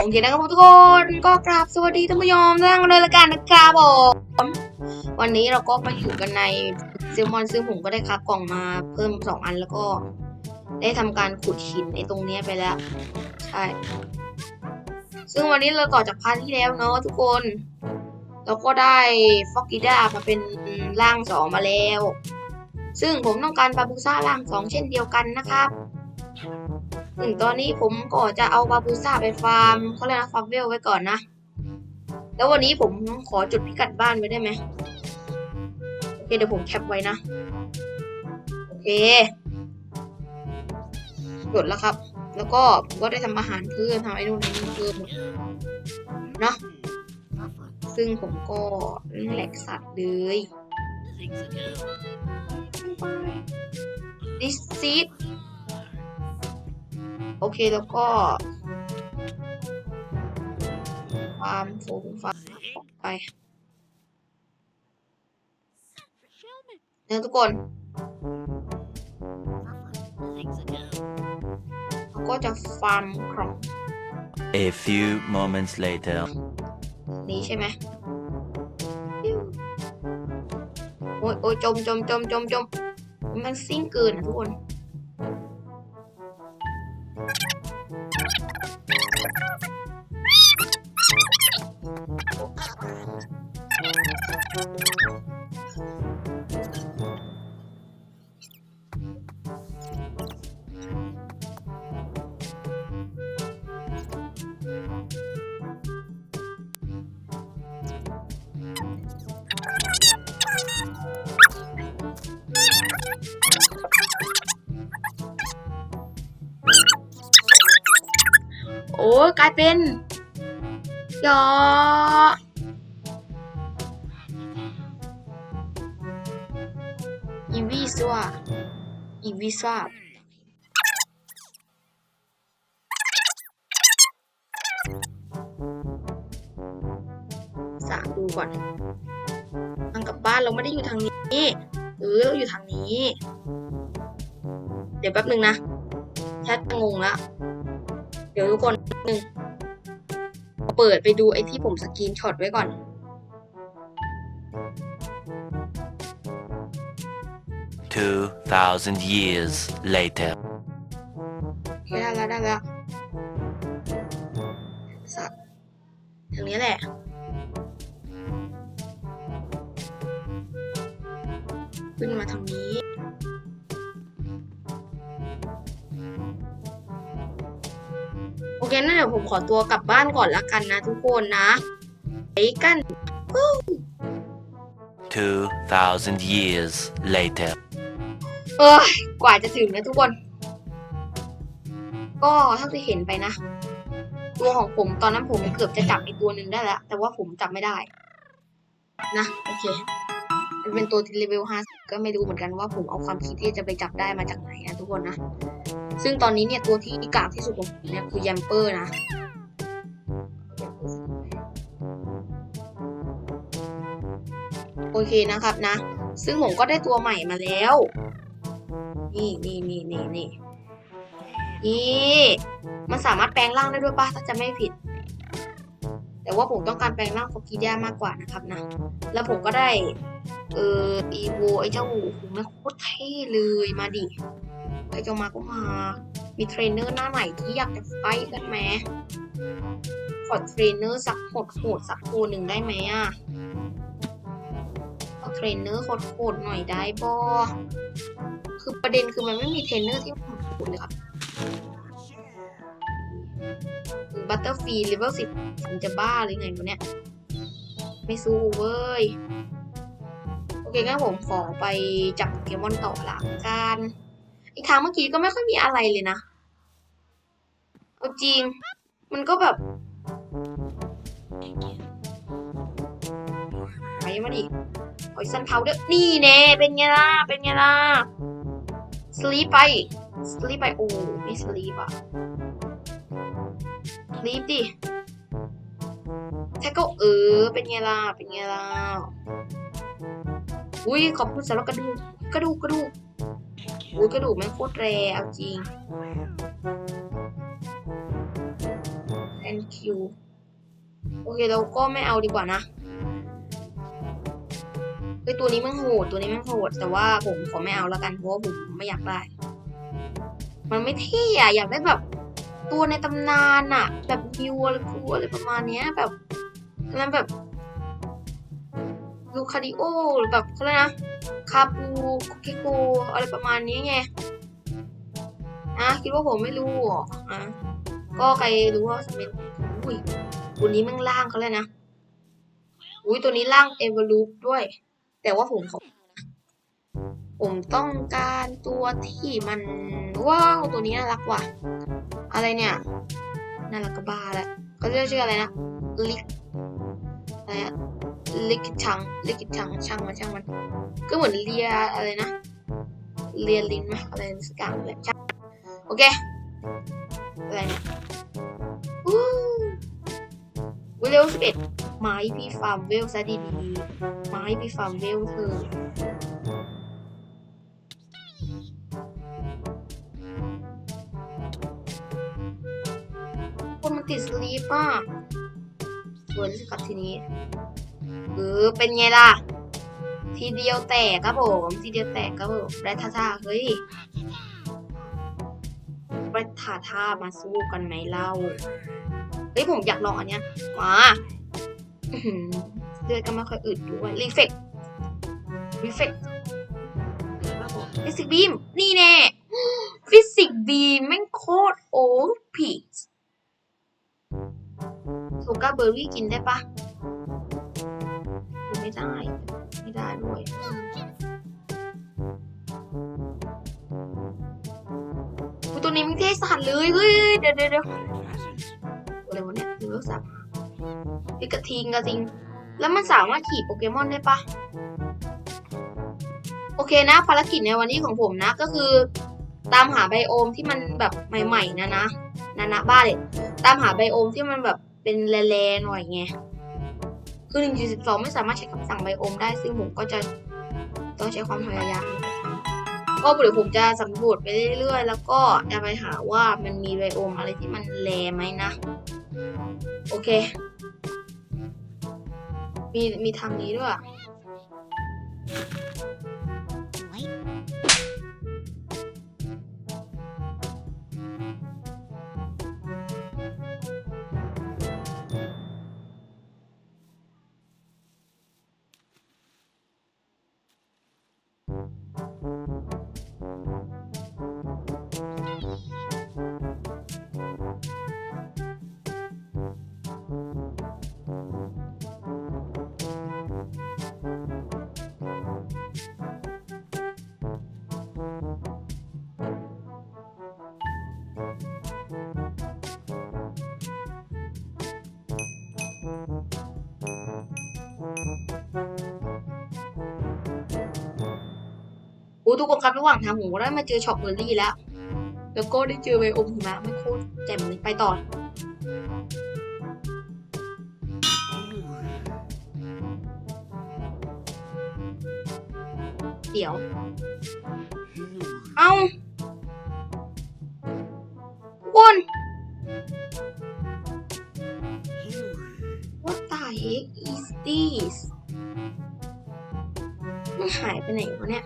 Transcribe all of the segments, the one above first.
โอเคนะครับทุกคนก็กราบสวัสดีท่านผู้ชมนั่งเลยละกันนะครับผมวันนี้เราก็มาอยู่กันในซิลมอนซึ่งผมก็ได้คับกล่องมาเพิ่มสองอันแล้วก็ ได้ทำการขุดหินในตรงนี้ไปแล้ว ใช่ ซึ่งวันนี้เราต่อจากพาร์ทที่แล้วเนาะทุกคน เราก็ได้ฟอกกิด้ามาเป็นร่างสองมาแล้ว ซึ่งผมต้องการบาบูซ่าร่างสองเช่นเดียวกันนะครับ ถึงตอนนี้ผมก็จะเอาบาบูซ่าไปฟาร์มเขาเรียกนะฟาร์มเวลไว้ก่อนนะ แล้ววันนี้ผมขอจุดพิกัดบ้านไว้ได้ไหมโอเคเดี๋ยวผมแคปไว้นะ โอเคจดแล้วครับ แล้วก็ผมก็ได้ทำอาหารเพิ่มทำไอ้นู่นไอ้นี่เพิ่มเนาะซึ่งผมก็แหลกสัตว์เลยดิซิต โอเคแล้วก็ฟาร์มฝูงฟาร์มออกไปเนี่ยทุกคนเราก็จะฟาร์มของ A few moments later. นี้ใช่ไหมโอ้ยโอ้ยจมจมจมจมจมมันซิ่งเกินอะทุกคน กลายเป็นยออีวีซัวอีวีซัวสามดูก่อนทางกลับบ้านเราไม่ได้อยู่ทางนี้เออเราอยู่ทางนี้ เดี๋ยวแป๊บหนึ่งนะแชทงงละเดี๋ยวทุกคน นึ่งเปิดไปดูไอ้ที่ผมสกรีนช็อตไว้ก่อน Two thousand years later. โอเคได้แล้วได้แล้วสัตว์ทางนี้แหละ โอเคนั่นเดี๋ยวผมขอตัวกลับบ้านก่อนละกันนะทุกคนนะไปกัน Two thousand years later. เออกว่าจะถึงนะทุกคน ก็เท่าที่เห็นไปนะ ตัวของผมตอนนั้นผมเกือบจะจับไอีกตัวหนึ่งได้แล้ว แต่ว่าผมจับไม่ได้ นะ โอเค มันเป็นตัวที่เลเวลห้าก็ไม่รู้เหมือนกันว่าผมเอาความคิดที่จะไปจับได้มาจากไหนนะทุกคนนะ ซึ่งตอนนี้เนี่ยตัวที่กากที่สุดของผมเนี่ยคือแยมเปอร์นะโอเคนะครับนะ ซึ่งผมก็ได้ตัวใหม่มาแล้ว นี่นี่นี่นี่นี่นี่มันสามารถแปลงร่างได้ด้วยป่ะถ้าจะไม่ผิด แต่ว่าผมต้องการแปลงร่างฟอกิดามากกว่านะครับนะ แล้วผมก็ได้ เอออีโวไอเจ้าโอ้โหมันโคตรเท่เลยมาดิ ใครจะมาก็มา มีเทรนเนอร์หน้าใหม่ที่อยากจะไฟท์กันไหมขอเทรนเนอร์สักโหดโหดสักตัวหนึ่งได้ไหมอะขอเทรนเนอร์โหดๆหน่อยได้บอคือประเด็นคือมันไม่มีเทรนเนอร์ที่ผมพูดเลยครับบัตเตอร์ฟีเลเวลสิบผมจะบ้าหรือไงวะเนี่ย ไม่สู้เว้ย โอเคงั้นผมขอไปจับโปเกมอนต่อละกัน อีกทางเมื่อกี้ก็ไม่ค่อยมีอะไรเลยนะเอาจริง มันก็แบบไปมาดิพอยซันเพาเดอร์นี่เน่เป็นไงล่ะ เป็นไงล่ะสลีปไปสลีปไป โอ้ไม่สลีปอะสลีปดิแท็กก็เออ เป็นไงล่ะ เป็นไงล่ะ อุ้ยขอบคุณสำหรับกระดูก กระดูก กระดูก อุ้ยกระดูกแม่งโคตรแรเอาจริง thank คิวโอเคเราก็ไม่เอาดีกว่านะเฮ้ยตัวนี้มันโหดตัวนี้มันโหดแต่ว่าผมขอไม่เอาแล้วกันเพราะว่าผมไม่อยากได้ มันไม่เท่อะอยากได้แบบ ตัวในตำนานอะแบบฮิวอะไรกูอะไรประมาณเนี้ยแบบนั้นแบบลูคาดิโอหรือแบบเขาเรียกนะ คาปูคุกิโกอะไรประมาณนี้ไงอะคิดว่าผมไม่รู้ออะก็ใครรู้ว่าสมิธอุ้ยตัวนี้มันล่างเขาเลยนะอุ้ยตัวนี้ล่างเอเวอร์ลูปด้วย แต่ว่าผมขอผมต้องการตัวที่มันว้าวตัวนี้น่ารักว่ะ อะไรเนี่ยน่ารักกระบ้าแล้วเขาเรียกชื่ออะไรนะลิกอะไรอะ ลิกชังลิกชังช่างมันช่างมัน ก็เหมือนเลียอะไรนะ เลียลิ้นไหมอะไรสักอย่างเลยช่างโอเค อะไรเนี่ยอู้วิเลวสิบเอ็ดไม้พี่ฟาร์มเวลซะดีๆไม้พี่ฟาร์มเวลเธอคนมันติดสลีปอะเวิร์นสกัดทีนี้ เออเป็นไงล่ะ ทีเดียวแตกครับผม ทีเดียวแตกครับผมแรดท่าท่าเฮ้ยแรดท่าท่ามาสู้กันไหมเล่าเฮ้ยผมอยากลองอันเนี้ยมาอื้อหือเลือดก็ไม่ค่อยอึดด้วยรีเฟกรีเฟกฟิสิกบีม นี่แน่ ฟิสิกบีมแม่งโคตรโอ้พีชโซกาเบอร์รี่กินได้ปะกิน ได้ ไม่ได้ด้วยตัวนี้มันเท่สัตว์เลยเฮ้ยเดี๋ยวเดี๋ยวเดี๋ยวอะไรวะเนี่ยหรือว่าสับพิกระทิงกระทิง แล้วมันสามารถขี่โปเกมอนได้ปะโอเคนะ ภารกิจในวันนี้ของผมนะก็คือ ตามหาไบโอมที่มันแบบใหม่ๆนะนะนะนะบ้าเลยตามหาไบโอมที่มันแบบเป็นแลๆหน่อยไง คือ1.12 ไม่สามารถใช้คำสั่งไบโอมได้ ซึ่งผมก็จะต้องใช้ความพยายาม ก็เดี๋ยวผมจะสำรวจไปเรื่อยๆ แล้วก็จะไปหาว่ามันมีไบโอมอะไรที่มันแลไหมนะ โอเค มีมีทางนี้ด้วย ทุกคนครับระหว่างทางผมก็ได้มาเจอช็อกเบอร์รี่แล้ว แล้วก็ได้เจอไบโอมหิมะไม่โคตรแจ่มเลยไปต่อเดี๋ยว เอาทุกคน What the heck is this มันหายไปไหนวะเนี่ย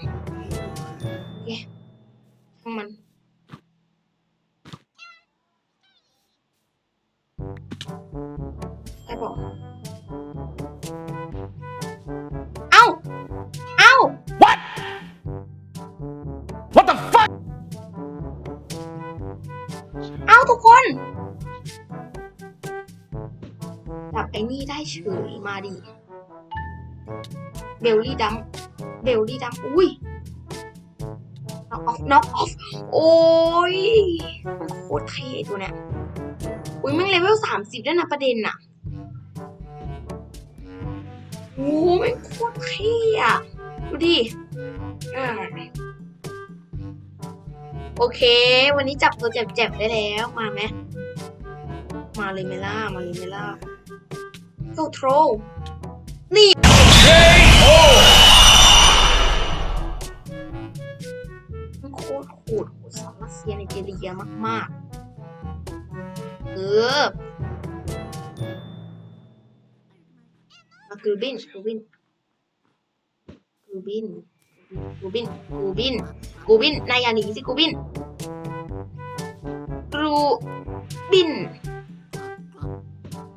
ช่บอกเอ้า เอ้า What? What the fuck? เอ้าทุกคนจับไอ้นี่ได้เฉยมาดิ เบลลี่ดัมเบลลี่ดัมอุ้ยน็อกออฟน็อกออฟโอ้ยมันโคตรเท่ตัวเนี้ยอุ้ยแม่งเลเวลสามสิบด้วยนะประเด็นน่ะ โอ้แม่งโคตรเท่อะดูดิอ่าโอเค วันนี้จับตัวเจ็บๆได้แล้ว มาไหม มาเลยไหมล่ะมาเลยไหมล่ะโทโทรนี่มันโคตรโหดโหดสาวรัสเซียในเจเรียมากๆ เออ รูบินกูบินกูบินกูบินกูบินกูบินนายอย่าหนีสิกูบินกรูบิน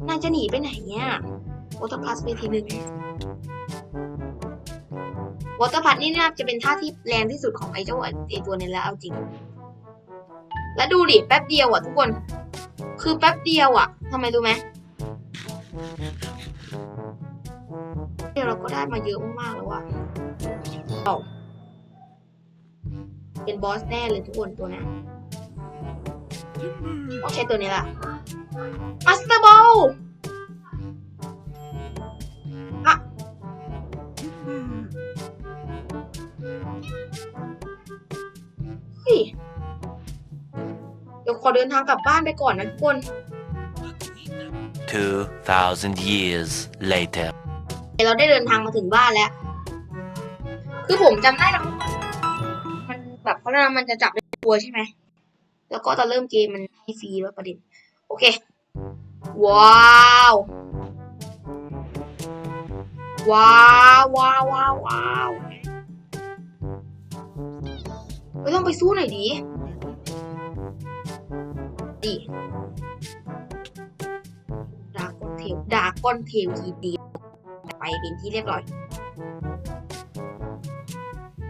นายจะหนีไปไหนเนี่ย วอเตอร์พลัสไปทีหนึ่งวอเตอร์พัทนี่น่าจะเป็นท่าที่แรงที่สุดของไอ้เจ้าไอ้ตัวนี้แล้วเอาจริง แล้วดูดิแป๊บเดียวอะทุกคน คือแป๊บเดียวอะทำไมรู้ไหม เราก็ได้มาเยอะมากๆแล้วอะเอาเป็นบอสแน่เลยทุกคนตัวนี้ยต้องใช้ตัวนี้ล่ะมาสเตอร์บอลอะเฮ้ยเดี๋ยวขอเดินทางกลับบ้านไปก่อนนะทุกคน2,000 years later. เราได้เดินทางมาถึงบ้านแล้ว คือผมจำได้นะมันแบบเขาเรียกว่ามันจะจับเป็นตัวใช่ไหม แล้วก็ตอนเริ่มเกมมันให้ฟรีแล้วประเด็น โอเค ว้าว ว้าวว้าวว้าวว้าวไม่ต้องไปสู้หน่อยดิดิดากอนเทลดากอนเทลทีเดี เป็นที่เรียบร้อย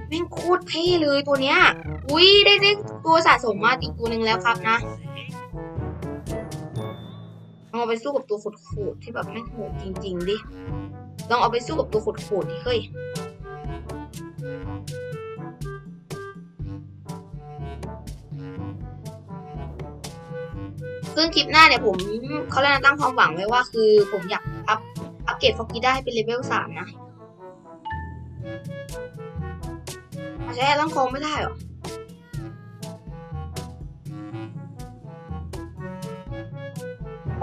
แม่งโคตรเท่เลยตัวเนี้ย อุ้ยได้ได้ตัวสะสมมาอีกตัวหนึ่งแล้วครับนะลองเอาไปสู้กับตัวโขดที่แบบแม่งโหดจริง ๆ ดิ ลองเอาไปสู้กับตัวขดๆดิเฮ้ยซึ่งคลิปหน้าเนี่ยผมเขาเรียกว่าตั้งความหวังไว้ว่าคือผมอยากอัพอัป เกรดฟอกกี้ได้ให้เป็นเลเวลสามนะอาใช้ต้องคงไม่ได้หรอ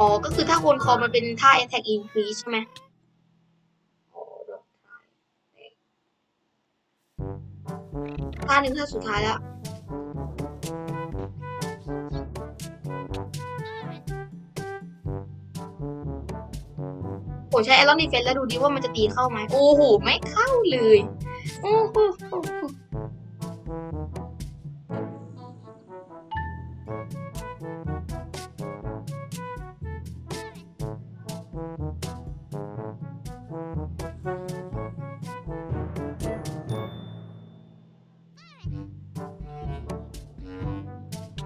อ๋อ ก็คือถ้าคนคอมันเป็นท่า attack increase ใช่ไหมท่าหนึ่งท่าสุดท้ายแล้ว ผมใช้ไอรอนดีเฟนแล้วดูดิว่ามันจะตีเข้าไหมโอ้โหไม่เข้าเลยโอ้โห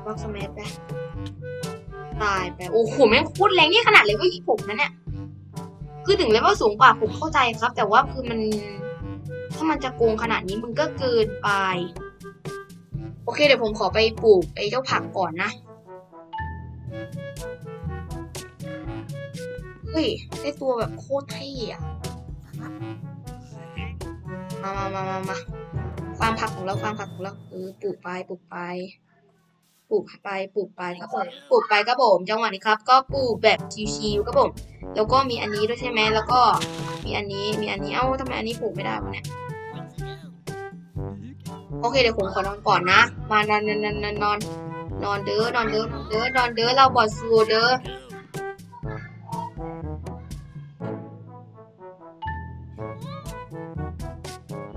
ล็อกสมัไปตายไป โอ้โหแม่งโคตรแรงนี่ขนาดเลยว่ายิงผมนะเนี่ย คือถึงเลเวลสูงกว่าผมเข้าใจครับ แต่ว่าคือมันถ้ามันจะโกงขนาดนี้มันก็เกินไป โอเคเดี๋ยวผมขอไปปลูกไอ้เจ้าผักก่อนนะเฮ้ยได้ตัวแบบโคตรเท่อะมามามามามาฟามผักของเราฟามผักของเราเออปลูกไปปลูกไป ปลูกไปปลูกไปครับผมปลูกไปครับผมจังหวะนี้ครับ ก็ปลูกแบบชิวๆครับผมแล้วก็มีอันนี้ด้วยใช่ไหมแล้วก็มีอันนี้มีอันนี้เอ้าทำไมอันนี้ปลูกไม่ได้วะเนี่ยโอเคเดี๋ยวผมขอนอนก่อนนะ มานอนนอนนอนนอนนอนเด้อนอนเด้อนอนเด้อนอนเด้อเราบอดสูเด้อ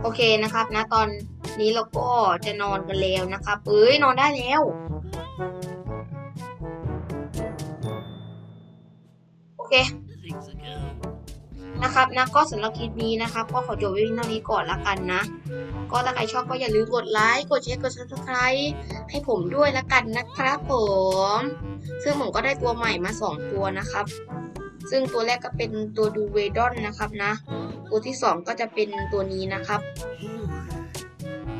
โอเคนะครับนะตอนนี้เราก็จะนอนกันแล้วนะครับเอ้ยนอนได้แล้ว เคนะครับนะก็สำหรับคลิปนี้นะครับ ก็ขอจบไว้เพียงเท่านี้ก่อนละกันนะ ก็ถ้าใครชอบก็อย่าลืมกดไลค์กดแชร์กด subscribe ให้ผมด้วยละกันนะครับผมซึ่งผมก็ได้ตัวใหม่มา 2 ตัวนะครับ ซึ่งตัวแรกก็เป็นตัวดูเวดอนนะครับนะ ตัวที่ 2 ก็จะเป็นตัวนี้นะครับ